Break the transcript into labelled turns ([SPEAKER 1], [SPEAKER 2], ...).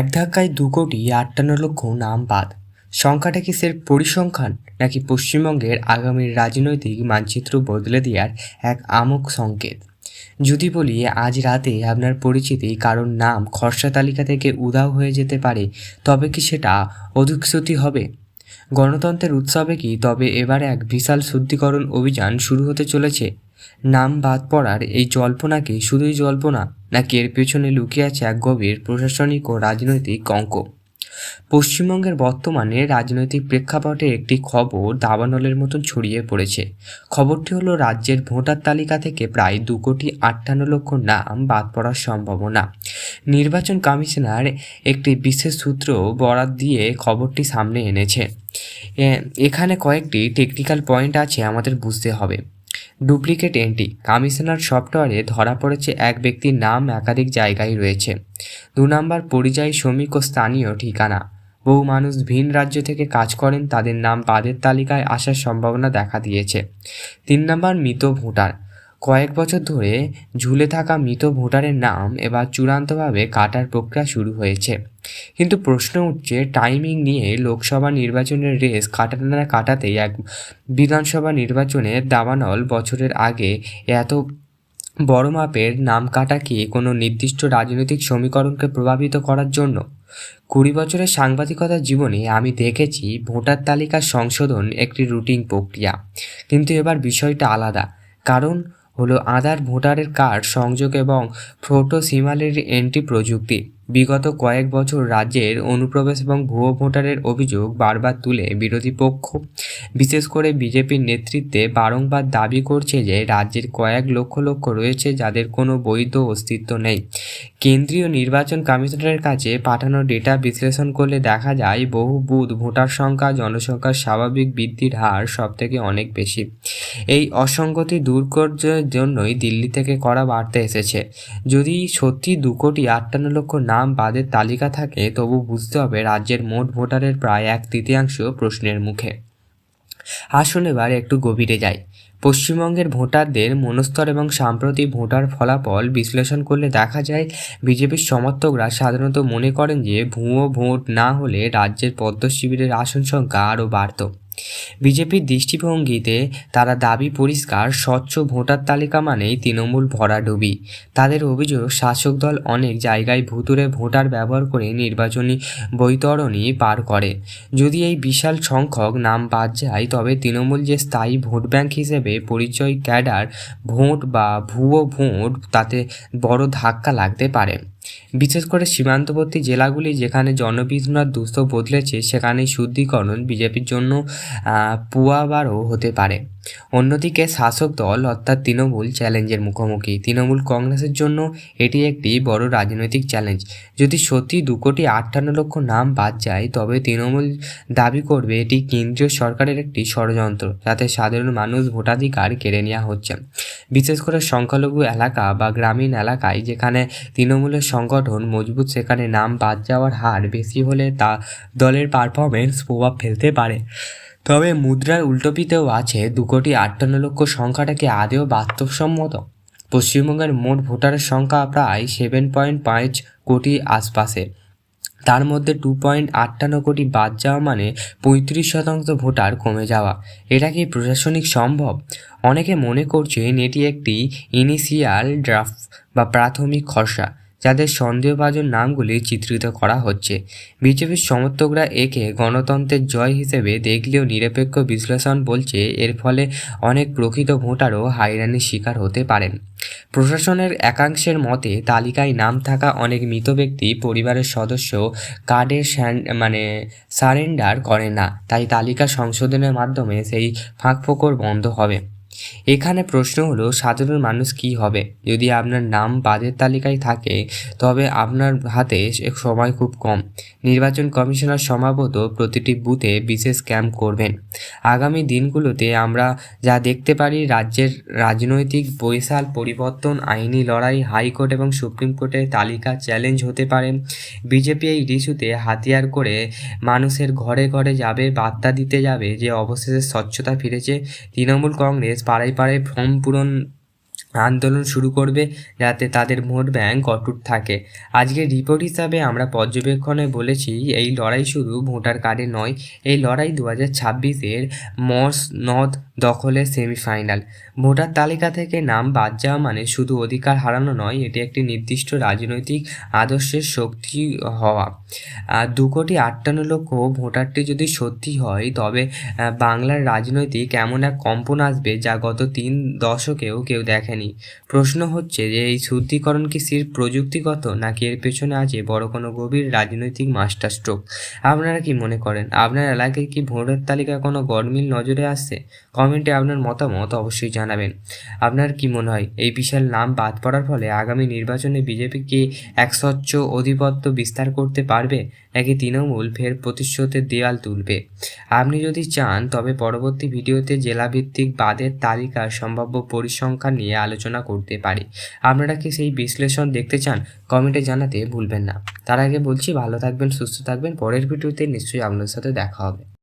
[SPEAKER 1] এক ধাক্কায় দু কোটি আটান্ন লক্ষ নাম বাদ। সংখ্যাটা কি সের পরিসংখ্যান, নাকি পশ্চিমবঙ্গের আগামীর রাজনৈতিক মানচিত্র বদলে দেওয়ার এক আমক সংকেত? যদি বলি, আজ রাতে আপনার পরিচিতি কারোর নাম খসড়া তালিকা থেকে উধাও হয়ে যেতে পারে, তবে কি সেটা অধিকশ্রুতি হবে? গণতন্ত্রের উৎসবে কি তবে এবার এক বিশাল শুদ্ধিকরণ অভিযান শুরু হতে চলেছে? নাম বাদ পড়ার এই জল্পনা কি শুধুই জল্পনা? নাকি এর পেছনে লুকিয়ে আছে এক গভীর প্রশাসনিক ও রাজনৈতিক অঙ্ক? পশ্চিমবঙ্গের বর্তমানে রাজনৈতিক প্রেক্ষাপটে একটি খবর দাবানলের মতন ছড়িয়ে পড়েছে। খবরটি হলো, রাজ্যের ভোটার তালিকা থেকে প্রায় দু কোটি আটান্ন লক্ষ নাম বাদ পড়ার সম্ভাবনা। নির্বাচন কমিশনার একটি বিশেষ সূত্র বরাত দিয়ে খবরটি সামনে এনেছে। এখানে কয়েকটি টেকনিক্যাল পয়েন্ট আছে আমাদের বুঝতে হবে। ডুপ্লিকেট এন্ট্রি কমিশনার সফটওয়্যারে ধরা পড়েছে এক ব্যক্তির নাম, একাধিক জায়গায় রয়েছে। দু নম্বর পরিযায়ী শ্রমিক ও স্থানীয় ঠিকানা। বহু মানুষ ভিন রাজ্য থেকে কাজ করেন, তাদের নাম বাদের তালিকায় আসার সম্ভাবনা দেখা দিয়েছে। তিন নম্বর মৃত ভোটার। কয়েক বছর ধরে ঝুলে থাকা মৃত ভোটারের নাম এবার চূড়ান্তভাবে কাটার প্রক্রিয়া শুরু হয়েছে। কিন্তু প্রশ্ন উঠছে টাইমিং নিয়ে লোকসভা নির্বাচনের রেস কাটাতে না কাটাতেই এক বিধানসভা নির্বাচনের দাবানল বছরের আগে এত বড় মাপের নাম কাটা কি কোনো নির্দিষ্ট রাজনৈতিক সমীকরণকে প্রভাবিত করার জন্য? কুড়ি বছরের সাংবাদিকতার জীবনে আমি দেখেছি ভোটার তালিকা সংশোধন একটি রুটিন প্রক্রিয়া। কিন্তু এবার বিষয়টা আলাদা। কারণ হলো আধার, ভোটারের কার্ড, সংযোগ এবং ফটো সিমালের এন্ট্রি প্রযুক্তি। বিগত কয়েক বছর রাজ্যের অনুপ্রবেশ এবং ভুয়ো ভোটারের অভিযোগ বারবার তুলে বিরোধী পক্ষ। বিশেষ করে বিজেপির নেতৃত্বে বারংবার দাবি করছে যে রাজ্যের কয়েক লক্ষ লক্ষ রয়েছে যাদের কোনো বৈধ অস্তিত্ব নেই। কেন্দ্রীয় নির্বাচন কমিশনের কাছে পাঠানো ডেটা বিশ্লেষণ করলে দেখা যায়, বহু বুথ ভোটার সংখ্যা, জনসংখ্যার স্বাভাবিক বৃদ্ধির হার সবথেকে অনেক বেশি। এই অসঙ্গতি দূর করার জন্যই দিল্লি থেকে করা বার্তা এসেছে। যদি সত্যি দু কোটি আটান্ন লক্ষ নাম বাদের তালিকা থাকে, তবু বুঝতে হবে রাজ্যের মোট ভোটারের প্রায় এক তৃতীয়াংশ প্রশ্নের মুখে। আসুন এবার একটু গভীরে যাই। পশ্চিমবঙ্গের ভোটারদের মনস্তর এবং সাম্প্রতিক ভোটার ফলাফল বিশ্লেষণ করলে দেখা যায়, বিজেপির সমর্থকরা সাধারণত মনে করেন যে ভুয়ো ভোট না হলে রাজ্যের পদ্ম শিবিরের আসন সংখ্যা আরও বাড়ত। বিজেপির দৃষ্টিভঙ্গিতে তারা দাবি পরিষ্কার, স্বচ্ছ ভোটার তালিকা মানেই তৃণমূল ভরাডুবি তাদের অভিযোগ, শাসক দল অনেক জায়গায় ভুতুরে ভোটার ব্যবহার করে নির্বাচনী বৈতরণী পার করে। যদি এই বিশাল সংখ্যক নাম বাদ যায়, তবে তৃণমূল যে স্থায়ী ভোট ব্যাংক হিসেবে পরিচয় ক্যাডার, ভোট বা ভুয়ো ভোট, তাতে বড় ধাক্কা লাগতে পারে। বিশেষ করে সীমান্তবর্তী জেলাগুলি যেখানে জনবিধার দুস্থ বদলেছে সেখানে শুদ্ধিকরণ বিজেপির জন্য পুয়াবারও হতে পারে। অন্যদিকে শাসক দল অর্থাৎ তৃণমূল চ্যালেঞ্জের মুখোমুখি। তৃণমূল কংগ্রেসের জন্য এটি একটি বড় রাজনৈতিক চ্যালেঞ্জ। যদি সত্যি দু কোটি আটান্ন লক্ষ নাম বাদ যায়, তবে তৃণমূল দাবি করবে এটি কেন্দ্রীয় সরকারের একটি ষড়যন্ত্র, যাতে সাধারণ মানুষ ভোটাধিকার কেড়ে নেওয়া হচ্ছে। বিশেষ করে সংখ্যালঘু এলাকা বা গ্রামীণ এলাকায়, যেখানে তৃণমূলের সংগঠন মজবুত, সেখানে নাম বাদ যাওয়ার হার বেশি হলে তা দলের পারফরমেন্স প্রভাব ফেলতে পারে। তবে মুদ্রার উল্টোপিতেও আছে দু কোটি আটান্ন লক্ষ সংখ্যাটাকে আদেও বাস্তবসম্মত? পশ্চিমবঙ্গের মোট ভোটারের সংখ্যা প্রায় সেভেন পয়েন্ট পাঁচ কোটি আশপাশে। তার মধ্যে টু পয়েন্ট আটান্ন কোটি বাদ যাওয়া মানে পঁয়ত্রিশ শতাংশ ভোটার কমে যাওয়া। এটা কি প্রশাসনিক সম্ভব? অনেকে মনে করছেন এটি একটি ইনিশিয়াল ড্রাফট বা প্রাথমিক খসড়া। যাদের সন্দেহভাজন নামগুলি চিত্রিত করা হচ্ছে। বিজেপির সমর্থকরা একে গণতন্ত্রের জয় হিসেবে দেখলেও নিরপেক্ষ বিশ্লেষণ বলছে, এর ফলে অনেক প্রকৃত ভোটারও হাইরানির শিকার হতে পারেন। প্রশাসনের একাংশের মতে, তালিকায় নাম থাকা অনেক মৃত ব্যক্তি পরিবারের সদস্য কার্ডে মানে সারেন্ডার করে না, তাই তালিকা সংশোধনের মাধ্যমে সেই ফাঁকফোকর বন্ধ হবে। এখানে প্রশ্ন হলো, সাধারণ মানুষ কি হবে? যদি আপনার নাম বাদের তালিকায় থাকে, তবে আপনার হাতে সময় খুব কম। নির্বাচন কমিশনার সম্ভবত প্রতিটি বুথে বিশেষ ক্যাম্প করবেন। আগামী দিনগুলোতে আমরা যা দেখতে পারি, রাজ্যের রাজনৈতিক বৈশাল পরিবর্তন আইনি লড়াই, হাইকোর্ট এবং সুপ্রিম কোর্টের তালিকা চ্যালেঞ্জ হতে পারে। বিজেপি এই ইস্যুতে হাতিয়ার করে মানুষের ঘরে ঘরে যাবে, বার্তা দিতে যাবে যে অবশেষে স্বচ্ছতা ফিরেছে। তৃণমূল কংগ্রেস পাড়ায় পাড়ায় ফর্ম পূরণ আন্দোলন শুরু করবে যাতে তাদের ভোট ব্যাংক অটুট থাকে। আজকের রিপোর্ট হিসাবে আমরা পর্যবেক্ষণে বলেছি, এই লড়াই শুধু ভোটার কার্ডে নয়, এই লড়াই দু হাজার ছাব্বিশের মস নদ দখলের সেমিফাইনাল ভোটার তালিকা থেকে নাম বাদ যাওয়া মানে শুধু অধিকার হারানো নয়, এটি একটি নির্দিষ্ট রাজনৈতিক আদর্শের শক্তি হওয়া। দু কোটি আটান্ন লক্ষ ভোটারটি যদি সত্যি হয়, তবে বাংলার রাজনৈতিক এমন এক কম্পন আসবে যা গত তিন দশকেও কেউ দেখেনি? প্রশ্ন হচ্ছে যে, এই শুদ্ধিকরণ কি সির প্রযুক্তিগত, নাকি এর পেছনে আছে বড় কোনো গভীর রাজনৈতিক মাস্টার স্ট্রোক আপনারা কি মনে করেন, আপনার এলাকায় কি ভোটার তালিকায় কোনো গরমিল নজরে আসছে? কমেন্টে আপনার মতামত অবশ্যই জানাবেন। আপনার কি মনে হয়, এই বিশাল নাম বাদ পড়ার ফলে আগামী নির্বাচনে বিজেপি কি এক স্বচ্ছ অধিপত্য বিস্তার করতে পারবে? নাকি তৃণমূল ফের প্রতিশ্রুতের দেয়াল তুলবে? আপনি যদি চান, তবে পরবর্তী ভিডিওতে জেলাভিত্তিক বাদের তালিকা সম্ভাব্য পরিসংখ্যান নিয়ে আলোচনা করতে পারি। আপনারা কি সেই বিশ্লেষণ দেখতে চান? কমেন্টে জানাতে ভুলবেন না। তার আগে বলছি, ভালো থাকবেন, সুস্থ থাকবেন। পরের ভিডিওতে নিশ্চয়ই আপনার সাথে দেখা হবে।